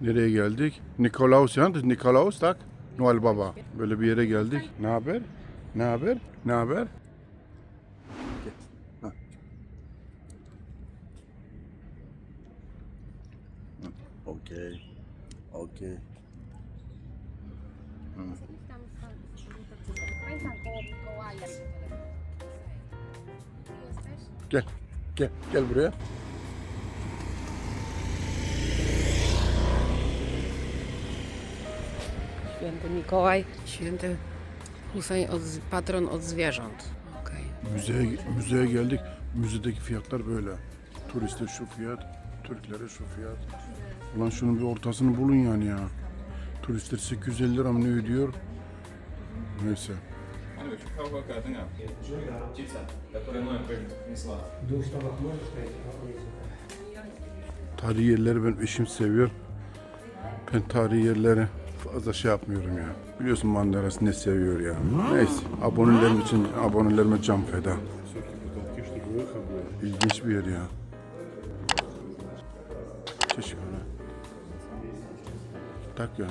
Nereye geldik? Nikolaus ya, Nikolaus tak. Noel Baba. Böyle bir yere geldik. Ne haber? Ne haber? Ne haber? Okey. Okey. Gel. Gel. Gel buraya. Święty Mikołaj, święty Husej, patron od zwierząt. Okay. Müzeye, müzeye geldik. Müzedeki fiyatlar böyle. Turiste şu fiyat, Türklere şu fiyat. Ulan şunun bir ortasını bulun yani ya. Turistler 850 lira mı ne ödüyor? Neyse. Tarihi yerleri ben eşim seviyor. Ben tarihi yerleri fazla şey yapmıyorum ya. Biliyorsun Banderas ne seviyor ya. Neyse. Abonelerim için abonelerime can feda. İlginç bir yer ya. Öyle. Tak ya.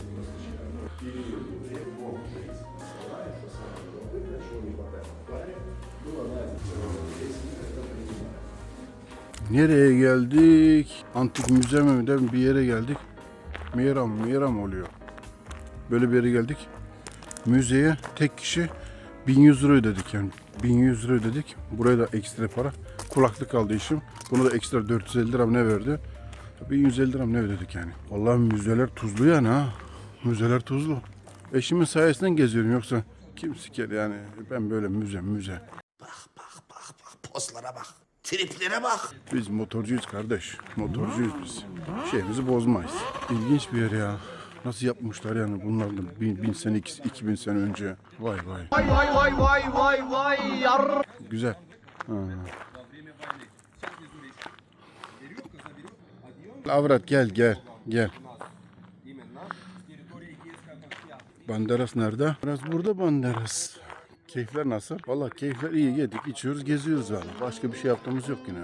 Nereye geldik? Antik müze mi bir yere geldik. Miram, Miram oluyor. Böyle bir yere geldik. Müzeye tek kişi 1100 lira ödedik yani. 1100 lira ödedik. Buraya da ekstra para. Kulaklık aldı işim. Bunu da ekstra 450 lira ne verdi? 1150 lira ne ödedik yani. Vallahi müzeler tuzlu yani ha. Müzeler tuzlu. Eşimin sayesinden geziyorum yoksa kim siker yani. Ben böyle müze müze. Pozlara bak. Triplere bak. Biz motorcuyuz kardeş. Motorcuyuz biz. Şeyimizi bozmayız. İlginç bir yer ya. Nasıl yapmışlar yani bunlardan bin, bin sene, iki, iki bin sene önce. Vay vay. Vay vay vay vay vay vay yar. Güzel. Ha. Avrat gel gel gel. Banderas nerede? Biraz burada Banderas. Keyifler nasıl? Vallahi keyifler iyi yedik, içiyoruz, geziyoruz valla. Başka bir şey yaptığımız yok yine.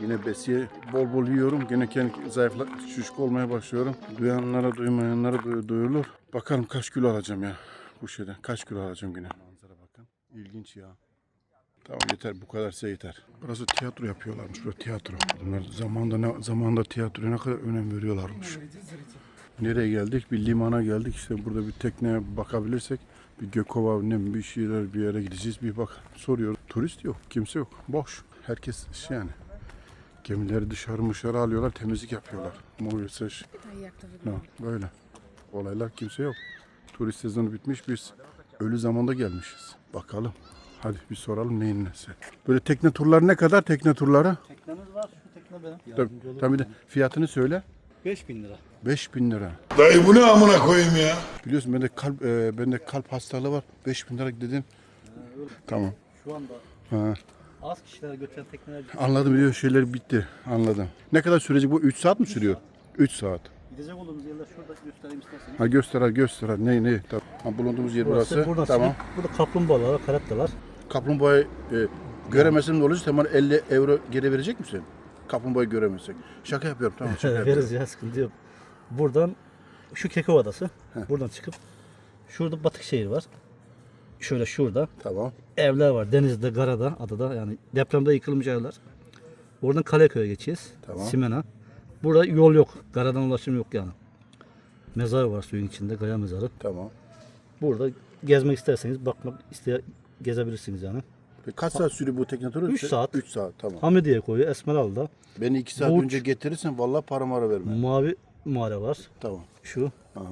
Yine besiye bol bol yiyorum. Yine kendi zayıfla, şişko olmaya başlıyorum. Duyanlara, duymayanlara duy- duyulur. Bakalım kaç kilo alacağım ya bu şeyden. Kaç kilo alacağım yine. Manzara bakın. İlginç ya. Tamam yeter bu kadar size yeter. Burası tiyatro yapıyorlarmış böyle tiyatro. Bunlar zamanda ne zamanda tiyatroya ne kadar önem veriyorlarmış. Nereye geldik? Bir limana geldik. İşte burada bir tekneye bakabilirsek bir Gökova ne bir şeyler bir yere gideceğiz. Bir bak soruyor. Turist yok. Kimse yok. Boş. Herkes şey yani. Gemileri dışarı dışarı alıyorlar. Temizlik yapıyorlar. Wygląda? No, böyle. Olaylar kimse yok. Turist sezonu bitmiş biz ölü zamanda gelmişiz. Bakalım. Hadi bir soralım neyin nesi. Böyle tekne turları ne kadar tekne turları? Teknemiz var. Şu tekne benim. Tabii, Yardımcı olurum. tabii de fiyatını söyle. 5000 lira. 5000 lira. Dayı bu ne amına koyayım ya? Biliyorsun bende kalp e, bende kalp hastalığı var. 5000 lira dedin. Tamam. Şu anda Ha, az kişiler götüren tekneler anladım biliyor şeyler bitti. Anladım. Ne kadar sürecek bu? 3 saat mi sürüyor? 3 saat. gidecek olduğumuz yerler şurada göstereyim isterseniz. Ha göster ha göster. ha. Ne ne? Tamam. Ha, bulunduğumuz yer burası. buradan Tamam. burada kaplumbağalar var, karattalar. Kaplumbağayı e, göremezsem ne olacak? Bana 50 euro geri verecek misin? Kaplumbağayı göremezsek. Şaka yapıyorum tamam şaka yapıyorum. Veririz ya sıkıntı yok. Buradan şu Kekov Adası. Buradan çıkıp şurada Batık şehir var. Şöyle şurada Tamam. evler var. Denizde, Garada, adada yani depremde yıkılmış evler. Oradan Kaleköy'e geçeceğiz. Tamam. Simena. Burada yol yok. Garadan ulaşım yok yani. Mezar var suyun içinde. Gaya mezarı. Tamam. Burada gezmek isterseniz bakmak iste gezebilirsiniz yani. Peki kaç saat sürüyor bu tekne turu? Üç saat. 3 saat tamam. Hamidiye koyu, Esmeralda, Beni 2 saat Burç. önce getirirsen vallahi para mara verme. Mavi Mağara var. Tamam. Şu. Aha.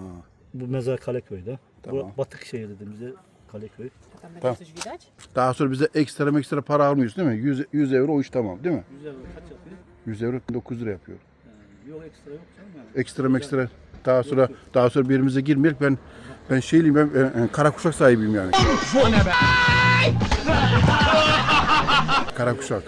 Bu mezar Kaleköy'de. Tamam. Bu Batık şehir dediğimizde Kaleköy. Tam będzie Tak. coś widać? Daha sonra bize ekstra ekstra para almıyorsun değil mi? 100, 100 euro o iş tamam değil mi? 100 euro kaç yapıyor? 100 euro 9 lira yapıyor. Yok ekstra yok canım yani. Ekstra ekstra daha sonra daha sonra birimize girmeyek ben ben şeyliyim ben, ben, ben kara kuşak sahibiyim yani. kara kuşak.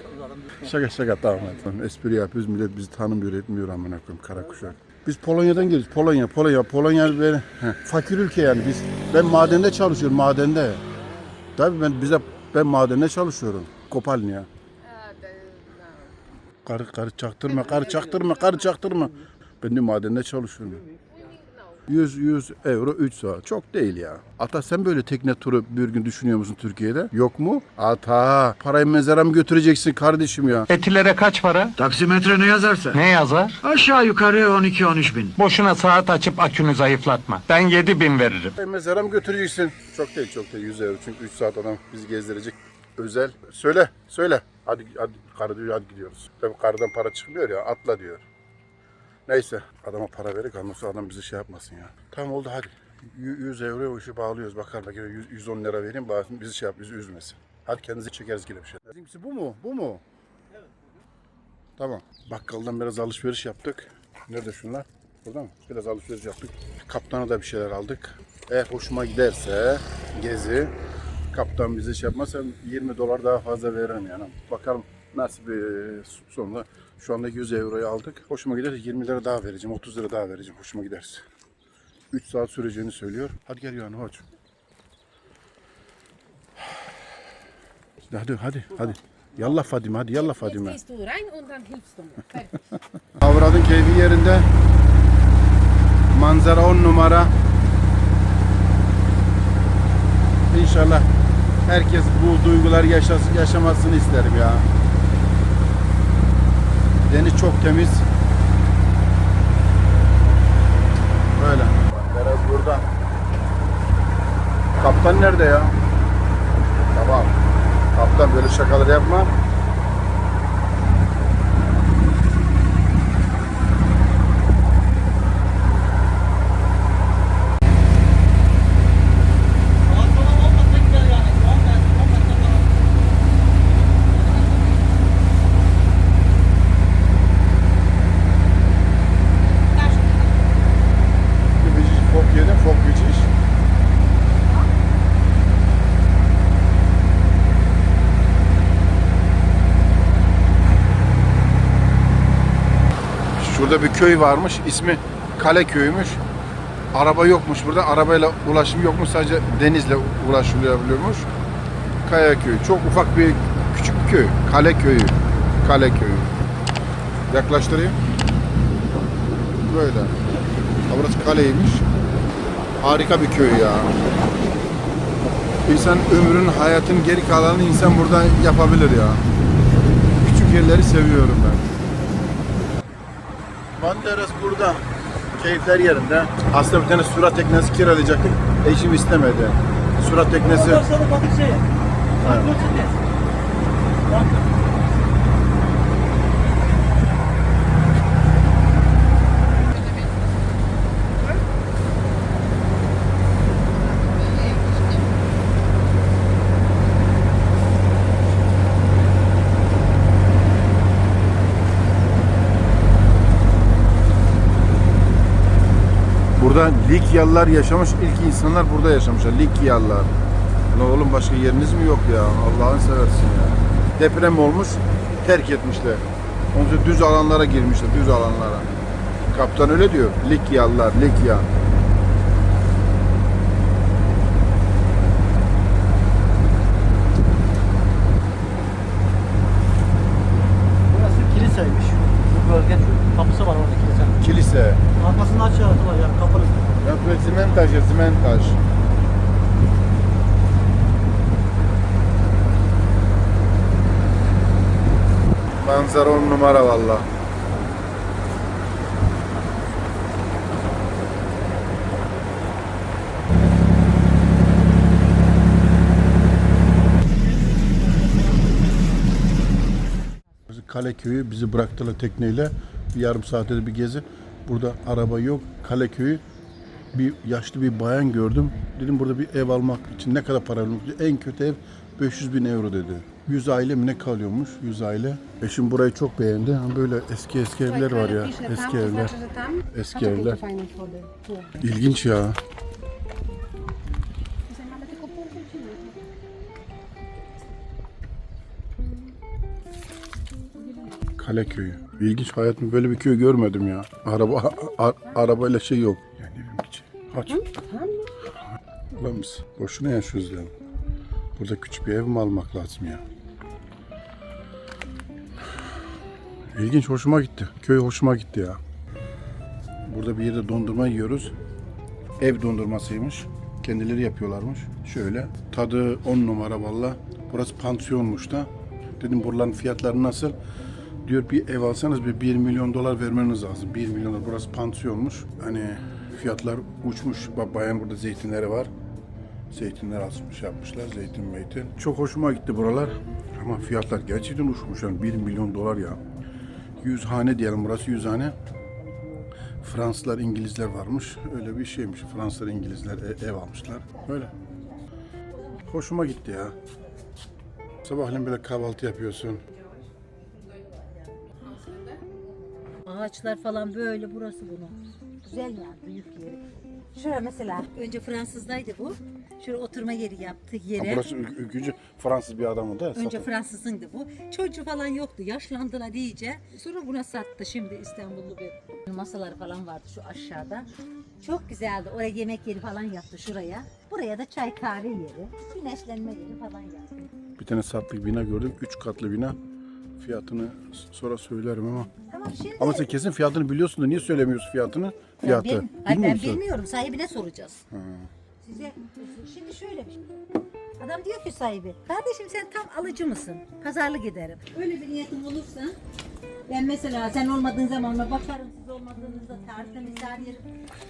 Şaka şaka tamam. Tamam, Espri yapıyoruz millet bizi tanımıyor etmiyor amına koyayım kara kuşak. Biz Polonya'dan geliyoruz. Polonya, Polonya, Polonya böyle fakir ülke yani biz. Ben madende çalışıyorum, madende. Tabii ben bize ben madende çalışıyorum. Kopalnya. Karı karı çaktırma, karı çaktırma, karı çaktırma. Ben de madende çalışıyorum. 100 100 euro 3 saat. Çok değil ya. Ata sen böyle tekne turu bir gün düşünüyor musun Türkiye'de? Yok mu? Ata parayı mezara mı götüreceksin kardeşim ya? Etilere kaç para? Taksimetre ne yazarsa. Ne yazar? Aşağı yukarı 12-13 bin. Boşuna saat açıp akünü zayıflatma. Ben 7 bin veririm. Parayı mezara mı götüreceksin? Çok değil çok değil 100 euro çünkü 3 saat adam bizi gezdirecek. Özel. Söyle söyle. Hadi hadi karı diyor hadi gidiyoruz. Tabii karıdan para çıkmıyor ya atla diyor. Neyse adama para verip ondan sonra adam bizi şey yapmasın ya. Tamam oldu hadi. Yü- 100 euro o işi bağlıyoruz. Bakar bak 100 110 lira vereyim bağırsın bizi şey yap bizi üzmesin. Hadi kendinizi çekeriz gibi bir şey. Bizimkisi bu mu? Bu mu? Tamam. Bakkaldan biraz alışveriş yaptık. Nerede şunlar? Burada mı? Biraz alışveriş yaptık. Kaptana da bir şeyler aldık. Eğer hoşuma giderse gezi kaptan bize şey yapmazsa 20 dolar daha fazla veririm yani. Bakalım nasıl bir sonunda şu anda 100 euroyu aldık. Hoşuma giderse 20 lira daha vereceğim, 30 lira daha vereceğim hoşuma giderse. 3 saat süreceğini söylüyor. Hadi gel yani hoş. Hadi hadi hadi. Yallah Fadime hadi yallah Fadime. Avradın keyfi yerinde. Manzara on numara. İnşallah herkes bu duyguları yaşas yaşamasını isterim ya. Deniz çok temiz. Böyle. Biraz burada. Kaptan nerede ya? Tamam. Kaptan böyle şakalar yapma. Şurada bir köy varmış. ismi Kale Köyü'ymüş. Araba yokmuş burada. Arabayla ulaşım yokmuş. Sadece denizle ulaşılabiliyormuş. Kaya Köyü. Çok ufak bir küçük bir köy. Kale Köyü. Kale Köyü. Yaklaştırayım. Böyle. Ha, Burası kaleymiş. Harika bir köy ya. İnsan ömrün, hayatın geri kalanını insan burada yapabilir ya. Küçük yerleri seviyorum ben. Banderas burada. Keyifler yerinde. Aslında bir tane surat teknesi kiralayacaktık. Eşim istemedi. Surat teknesi. Burada Likyalılar yaşamış, ilk insanlar burada yaşamışlar. Likyalılar. Lan oğlum başka yeriniz mi yok ya? Allah'ını seversin ya. Deprem olmuş, terk etmişler. Sonra düz alanlara girmişler, düz alanlara. Kaptan öyle diyor. Likyalılar, Likya. Burası kiliseymiş. Bu bölge şu kapısı var orada kilisenin. Kilise. Arkasında açı var yani kapalı. Ya böyle simentaj ya, simentaj. Manzara on numara valla. Kale köyü bizi bıraktılar tekneyle. Bir yarım saatte de bir gezi. Burada araba yok. Kale köyü bir yaşlı bir bayan gördüm. Dedim burada bir ev almak için ne kadar para vermek? En kötü ev 500 bin euro dedi. 100 aile mi ne kalıyormuş? 100 aile. Eşim burayı çok beğendi. Ha Böyle eski eski evler var ya. Eski evler. Eski evler. İlginç ya. Kale köyü. İlginç hayatımda böyle bir köy görmedim ya. Araba a- a- arabayla şey yok. Yani. Aç. Ulan biz boşuna yaşıyoruz yani. Burada küçük bir ev mi almak lazım ya? İlginç hoşuma gitti. Köy hoşuma gitti ya. Burada bir yerde dondurma yiyoruz. ev dondurmasıymış. Kendileri yapıyorlarmış. Şöyle tadı 10 numara valla. Burası pansiyonmuş da. Dedim buraların fiyatları nasıl? Diyor bir ev alsanız bir 1 milyon dolar vermeniz lazım. 1 milyon dolar. Burası pansiyonmuş. Hani fiyatlar uçmuş. Bak bayan burada zeytinleri var. Zeytinler asmış yapmışlar. Zeytin meytin. Çok hoşuma gitti buralar. Ama fiyatlar gerçekten uçmuş. Yani 1 milyon dolar ya. 100 hane diyelim burası 100 hane. Fransızlar, İngilizler varmış. Öyle bir şeymiş. Fransızlar, İngilizler e- ev almışlar. Böyle. Hoşuma gitti ya. Sabahleyin böyle kahvaltı yapıyorsun. Ağaçlar falan böyle burası bunun. Güzel yani büyük yeri. Şura mesela önce Fransızdaydı bu. Şura oturma yeri yaptık Ha, yere. burası ül- ülkücü Fransız bir adamın da. Önce satın. Fransızındı bu. Çocuğu falan yoktu. Yaşlandılar iyice. Sonra buna sattı. Şimdi İstanbullu bir masaları falan vardı şu aşağıda. Çok güzeldi. Oraya yemek yeri falan yaptı şuraya. Buraya da çay kahve yeri. Güneşlenme yeri falan yaptı. Bir tane satlık bina gördüm. Üç katlı bina. Fiyatını sonra söylerim ama. Tamam şimdi Ama sen kesin fiyatını biliyorsun da niye söylemiyorsun fiyatını? Ya Fiyatı. Ben, Bilmiyor ben musun? bilmiyorum. Sahibine soracağız. Size şimdi şöyle şey. Adam diyor ki sahibi, kardeşim sen tam alıcı mısın? Pazarlık ederim. Öyle bir niyetim olursa ben mesela sen olmadığın zaman ona bakarım siz olmadığınızda tertemiz her yerim.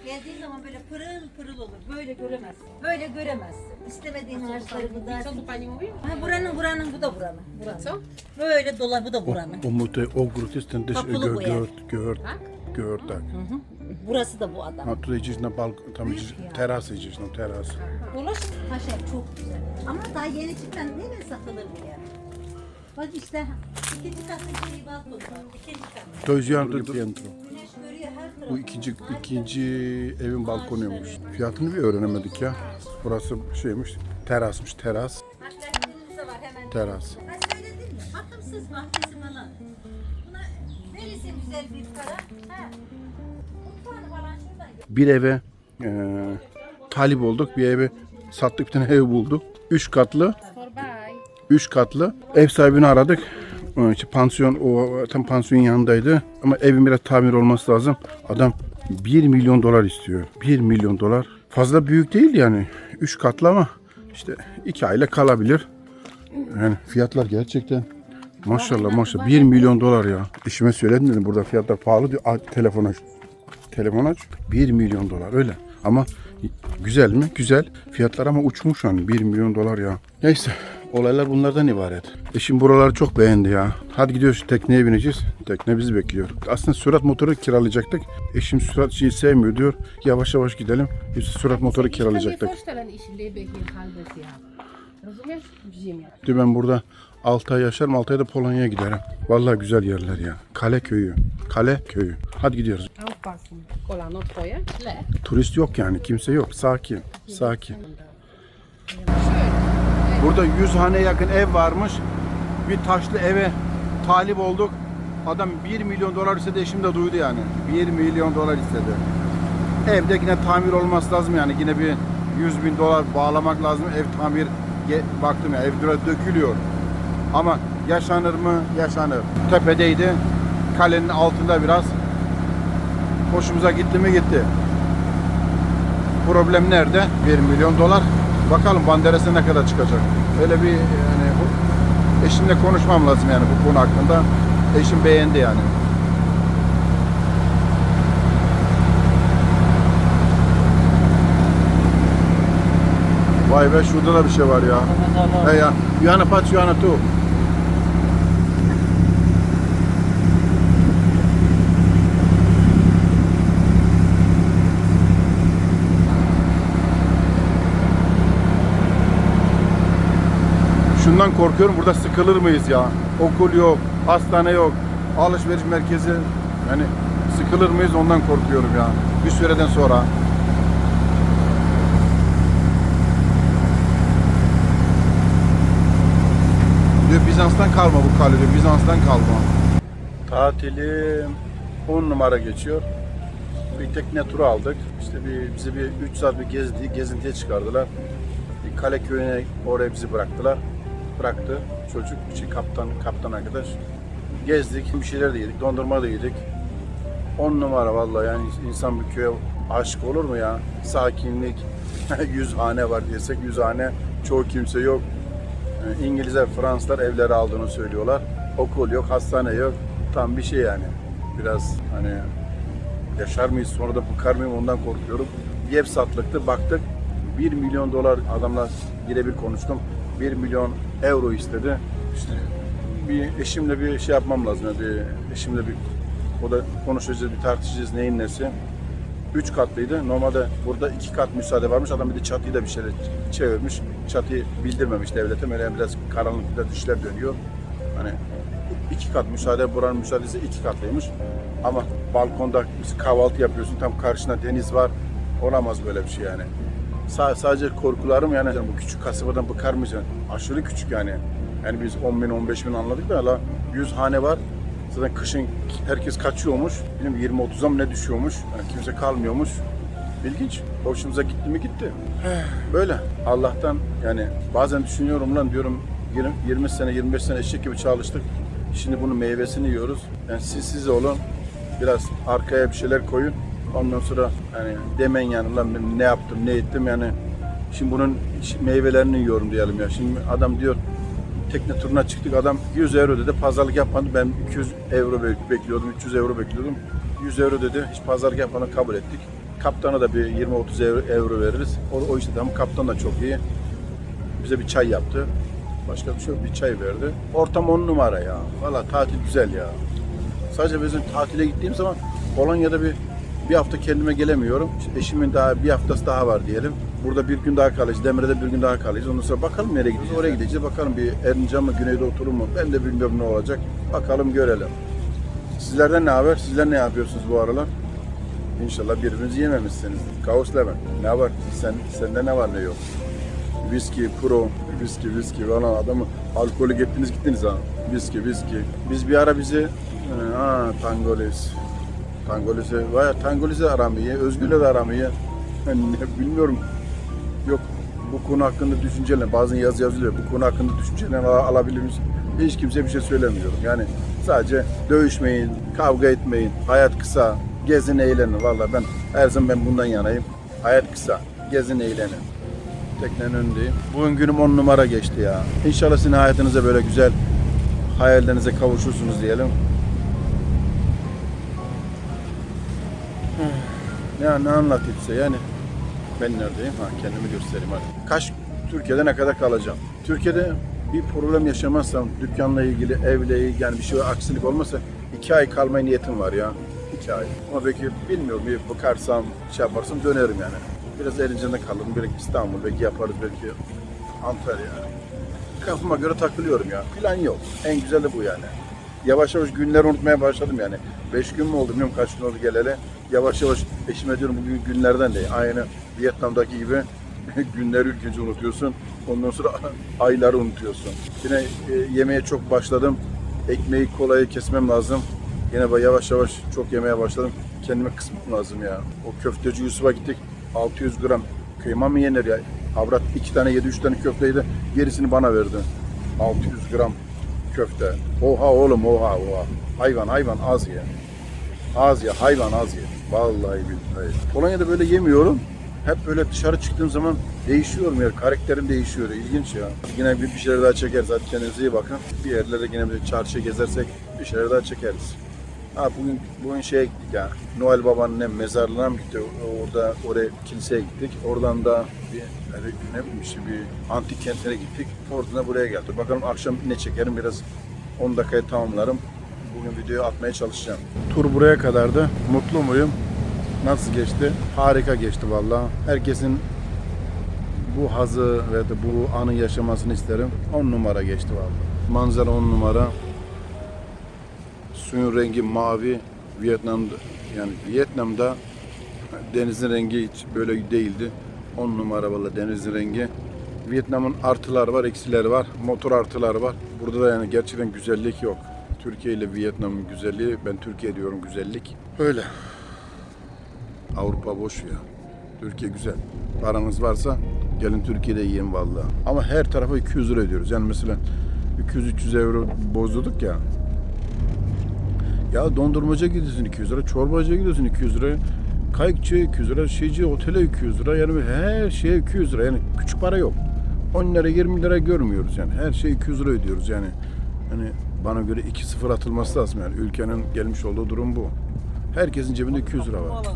Geldiğin zaman böyle pırıl pırıl olur. Böyle göremezsin. Böyle göremezsin. İstemediğin tu pani mówi? Ha buranın buranın bu da buranın. buranın. Böyle dola bu da buranın. o mute, o grutisten de Kapılı gör, bu gör, gör, gör, tak. Burası da bu adam. A tutaj gdzieś na balkon, tam terasy gdzieś, no teras. Dolaş paşa çok güzel. Ama daha yeni çıkan değil mi satılır bu yer? Bak işte ikinci katın şeyi balkonu var. İkinci kat. To jest Jan piętro. Güneş görüyor her tarafı. Bu ikinci, ikinci evin balkonuymuş. Fiyatını bir öğrenemedik ya. Burası şeymiş, terasmış, teras, da var hemen. teras. Ben söyledim ya bakımsız bahçesi Bir eve e, talip olduk, bir eve sattık, bir tane ev bulduk. Üç katlı, üç katlı. Ev sahibini aradık. İçin pansiyon, o tam pansiyon yanındaydı. Ama evin biraz tamir olması lazım. Adam 1 milyon dolar istiyor. 1 milyon dolar. Fazla büyük değil yani. Üç katlı ama işte iki aile kalabilir. Yani fiyatlar gerçekten maşallah maşallah 1 milyon dolar ya. Eşime söyledim dedim burada fiyatlar pahalı diyor. Aç, telefon aç. Telefon aç. 1 milyon dolar öyle. Ama güzel mi? Güzel. Fiyatlar ama uçmuş hani 1 milyon dolar ya. Neyse olaylar bunlardan ibaret. Eşim buraları çok beğendi ya. Hadi gidiyoruz tekneye bineceğiz. Tekne bizi bekliyor. Aslında sürat motoru kiralayacaktık. Eşim sürat şeyi sevmiyor diyor. Yavaş yavaş gidelim. Biz sürat motoru kiralayacaktık. Diyor ben burada 6 ay yaşarım 6 ayda Polonya'ya giderim. Vallahi güzel yerler ya. Kale köyü. Kale köyü. Hadi gidiyoruz. Kolano twoje? Źle. Turist yok yani. Kimse yok. Sakin. Sakin. Burada 100 hane yakın ev varmış. Bir taşlı eve talip olduk. Adam 1 milyon dolar istedi. Eşim de duydu yani. 1 milyon dolar istedi. Evde yine tamir olması lazım yani. Yine bir 100 bin dolar bağlamak lazım. Ev tamir baktım ya ev dökülüyor. Ama yaşanır mı? Yaşanır. Tepedeydi. Kalenin altında biraz. Hoşumuza gitti mi gitti. Problem nerede? 1 milyon dolar. Bakalım banderası ne kadar çıkacak. Öyle bir yani eşimle konuşmam lazım yani bu konu hakkında. Eşim beğendi yani. Vay be şurada da bir şey var ya. He ya. Yana paç yana tu. Şundan korkuyorum burada sıkılır mıyız ya? Okul yok, hastane yok, alışveriş merkezi. Yani sıkılır mıyız ondan korkuyorum ya. Bir süreden sonra. Diyor Bizans'tan kalma bu kale diyor. Bizans'tan kalma. Tatilim 10 numara geçiyor. Bir tekne turu aldık. İşte bir, bizi bir 3 saat bir gezdi, gezintiye çıkardılar. Bir kale köyüne oraya bizi bıraktılar. Bıraktı çocuk, şey, kaptan, kaptan arkadaş. Gezdik, bir şeyler de yedik, dondurma da yedik. 10 numara vallahi yani insan bir köye Aşk olur mu ya? Sakinlik. yüz hane var diyesek yüz hane çoğu kimse yok. İngilizler, Fransızlar evleri aldığını söylüyorlar. Okul yok, hastane yok. Tam bir şey yani. Biraz hani yaşar mıyız sonra da bıkar mıyım ondan korkuyorum. Bir satlıktı baktık 1 milyon dolar adamla birebir konuştum. 1 milyon euro istedi. İşte bir eşimle bir şey yapmam lazım. Bir eşimle bir o da konuşacağız, bir tartışacağız neyin nesi. 3 katlıydı. Normalde burada 2 kat müsaade varmış. Adam bir de çatıyı da bir şeyle çevirmiş. Çatıyı bildirmemiş devlete. Böyle biraz karanlıkta işler dönüyor. Hani iki kat müsaade, buranın müsaadesi iki katlıymış. Ama balkonda kahvaltı yapıyorsun, tam karşına deniz var. Olamaz böyle bir şey yani. Sa- sadece korkularım yani bu küçük kasabadan bıkar mısın? Aşırı küçük yani. Yani biz 10 bin, 15 bin anladık da hala 100 hane var. Zaten kışın herkes kaçıyormuş. Bilmiyorum 20-30'a mı ne düşüyormuş. Yani kimse kalmıyormuş. İlginç. Hoşumuza gitti mi gitti. Böyle. Allah'tan yani bazen düşünüyorum lan diyorum 20, 20 sene 25 sene eşek gibi çalıştık. Şimdi bunun meyvesini yiyoruz. Yani siz siz olun. Biraz arkaya bir şeyler koyun. Ondan sonra hani demen yani lan ben ne yaptım ne ettim? Yani. Şimdi bunun meyvelerini yiyorum diyelim ya. Şimdi adam diyor tekne turuna çıktık adam 100 euro dedi pazarlık yapmadı ben 200 euro bek- bekliyordum 300 euro bekliyordum. 100 euro dedi hiç pazarlık yapmadan kabul ettik. Kaptana da bir 20-30 euro, euro veririz. O, o işte tamam kaptan da çok iyi. Bize bir çay yaptı. Başka bir şey yok bir çay verdi. Ortam on numara ya. Valla tatil güzel ya. Sadece bizim tatile gittiğim zaman Polonya'da bir bir hafta kendime gelemiyorum. Eşimin daha bir haftası daha var diyelim. Burada bir gün daha kalacağız. Demir'de bir gün daha kalacağız. Ondan sonra bakalım nereye gideceğiz. Oraya gideceğiz. Bakalım bir Erzincan mı, Güneydoğu mu? Ben de bilmiyorum ne olacak. Bakalım görelim. Sizlerden ne haber? Sizler ne yapıyorsunuz bu aralar? İnşallah birbirinizi yememişsiniz. Kaos Levent. Ne var? Sen, sende ne var ne yok? Viski, pro, viski, viski falan adamı alkolü gittiniz gittiniz ha. Viski, viski. Biz bir ara bizi ha Tangolis. Tangolis'e, vay Tangolis'e aram iyi, Özgür'le de aram iyi. Ben ne- bilmiyorum. Yok bu konu hakkında düşünceler, bazen yazı yazılıyor. Bu konu hakkında düşünceler al- alabilir miyiz? Hiç kimse bir şey söylemiyorum. Yani sadece dövüşmeyin, kavga etmeyin, hayat kısa, gezin eğlenin. Vallahi ben her zaman ben bundan yanayım. Hayat kısa, gezin eğlenin. Teknenin önündeyim. Bugün günüm on numara geçti ya. İnşallah sizin hayatınıza böyle güzel hayallerinize kavuşursunuz diyelim. Ya ne anlatayım yani. Ben neredeyim? Ha kendimi göstereyim hadi. Kaç Türkiye'de ne kadar kalacağım? Türkiye'de bir problem yaşamazsam dükkanla ilgili, evle ilgili yani bir şey aksilik olmasa iki ay kalmaya niyetim var ya. İki ay. Ama belki bilmiyorum bir bakarsam şey yaparsam dönerim yani. Biraz Erince'de kalırım. Belki İstanbul belki yaparız belki Antalya yani. Kafama göre takılıyorum ya. Plan yok. En güzeli bu yani. Yavaş yavaş günleri unutmaya başladım yani. Beş gün mü oldu bilmiyorum kaç gün oldu geleli. Yavaş yavaş eşime diyorum bugün günlerden de aynı Vietnam'daki gibi günleri ülkece unutuyorsun. Ondan sonra ayları unutuyorsun. Yine e, yemeğe çok başladım. Ekmeği kolayı kesmem lazım. Yine yavaş yavaş çok yemeye başladım. Kendime kısmam lazım ya. O köfteci Yusuf'a gittik. 600 gram kıyma mı yenir ya? Avrat iki tane yedi, üç tane köfteydi. Gerisini bana verdi. 600 gram köfte. Oha oğlum oha oha. Hayvan hayvan az ye. Az ye hayvan az ye. Vallahi billahi. Polonya'da böyle yemiyorum. Hep böyle dışarı çıktığım zaman değişiyorum ya. Karakterim değişiyor. İlginç ya. Yine bir, bir şeyler daha çekeriz. Hadi kendinize iyi bakın. Bir yerlere yine bir çarşıya gezersek bir şeyler daha çekeriz. Ha bugün bugün şeye gittik ya. Noel Baba'nın ne mezarlığına mı gittik? Orada oraya kiliseye gittik. Oradan da bir hani ne bileyim işte bir antik kentine gittik. Oradan da buraya geldik. Bakalım akşam ne çekerim biraz 10 dakikayı tamamlarım. Bugün videoyu atmaya çalışacağım. Tur buraya kadardı. Mutlu muyum? Nasıl geçti? Harika geçti vallahi. Herkesin bu hazı ve de bu anı yaşamasını isterim. 10 numara geçti vallahi. Manzara 10 numara. Suyun rengi mavi. Vietnam'da yani Vietnam'da denizin rengi hiç böyle değildi. 10 numara valla denizin rengi. Vietnam'ın artıları var, eksileri var. Motor artıları var. Burada da yani gerçekten güzellik yok. Türkiye ile Vietnam'ın güzelliği, ben Türkiye diyorum güzellik. Öyle. Avrupa boş ya. Türkiye güzel. Paranız varsa gelin Türkiye'de yiyin vallahi. Ama her tarafa 200 lira ödüyoruz. Yani mesela 200-300 euro bozdurduk ya. Ya dondurmaca gidiyorsun 200 lira, çorbacıya gidiyorsun 200 lira, Kayıkçı 200 lira, şeyci otele 200 lira. Yani her şeye 200 lira. Yani küçük para yok. 10 lira 20 lira görmüyoruz yani. Her şey 200 lira ödüyoruz yani. Hani bana göre 2-0 atılması lazım yani. Ülkenin gelmiş olduğu durum bu. Herkesin cebinde 200 lira var.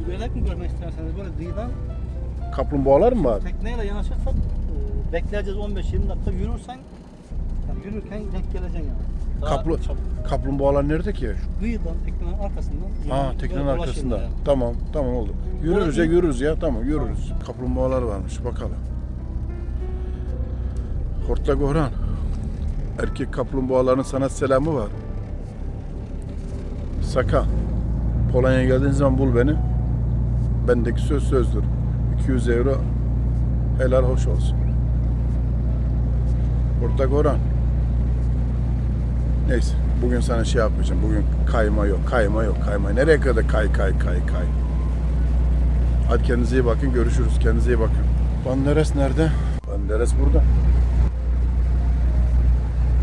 Yürüyerek mi görmek isterseniz böyle kıyıdan Kaplumbağalar mı var? tekneyle yanaşırsak e, bekleyeceğiz 15-20 dakika yürürsen yani yürürken denk geleceksin yani. Daha Kaplı, çabuk. kaplumbağalar nerede ki? Kıyıdan teknenin arkasından. Ha teknenin arkasında. yani. Tamam tamam oldu. Yürürüz ya yürürüz ya tamam yürürüz. Kaplumbağalar varmış bakalım. Hortlak Orhan. Erkek kaplumbağaların sana selamı var. Saka. Polonya'ya geldiğin zaman bul beni. Bendeki söz sözdür. 200 euro helal hoş olsun. Hortlak Orhan. Neyse bugün sana şey yapmayacağım. Bugün kayma yok, kayma yok, kayma. Nereye kadar kay kay kay kay. Hadi kendinize iyi bakın. Görüşürüz. Kendinize iyi bakın. Banderas nerede? Banderas burada.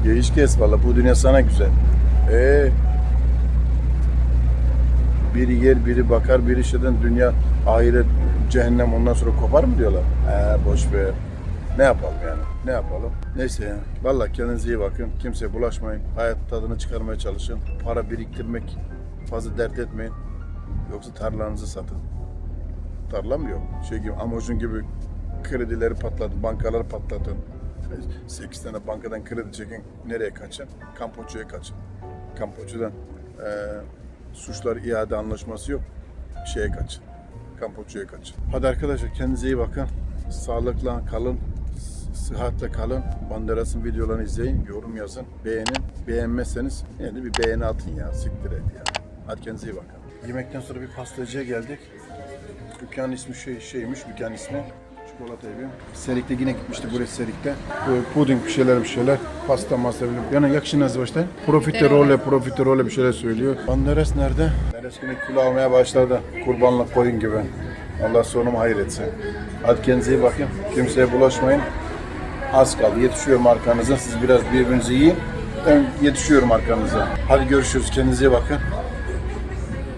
Geç kes valla. Bu dünya sana güzel. Ee, biri yer, biri bakar, biri şeyden dünya, ahiret, cehennem ondan sonra kopar mı diyorlar? Ee, boş ver. Ne yapalım yani? Ne yapalım? Neyse ya. Valla kendinize iyi bakın. Kimseye bulaşmayın. Hayat tadını çıkarmaya çalışın. Para biriktirmek fazla dert etmeyin. Yoksa tarlanızı satın. Tarla mı yok? Şey gibi amocun gibi kredileri patlatın, bankaları patlatın. 8 tane bankadan kredi çekin. Nereye kaçın? Kampoçya'ya kaçın. Kampoçya'dan eee suçlar iade anlaşması yok. Şeye kaçın. Kampoçya'ya kaçın. Hadi arkadaşlar kendinize iyi bakın. Sağlıkla kalın. Sıhhatle kalın. Banderas'ın videolarını izleyin. Yorum yazın. Beğenin. Beğenmezseniz de bir beğeni atın ya. Siktir et ya. Hadi kendinize iyi bakın. Yemekten sonra bir pastacıya geldik. Dükkanın ismi şey, şeymiş, dükkan ismi. Çikolata evi. Serik'te yine gitmişti burası Serik'te. Böyle puding bir şeyler bir şeyler. Pasta masa bile. Yani yakışı nasıl başta? Profiterole, profiterole bir şeyler söylüyor. Banderas nerede? Banderas yine kilo almaya başladı. Kurbanlık koyun gibi. Allah sonumu hayır etsin. Hadi kendinize iyi bakın. Kimseye bulaşmayın. Az kaldı. Yetişiyorum arkanıza. Siz biraz birbirinizi yiyin. Ben yetişiyorum arkanıza. Hadi görüşürüz. Kendinize iyi bakın.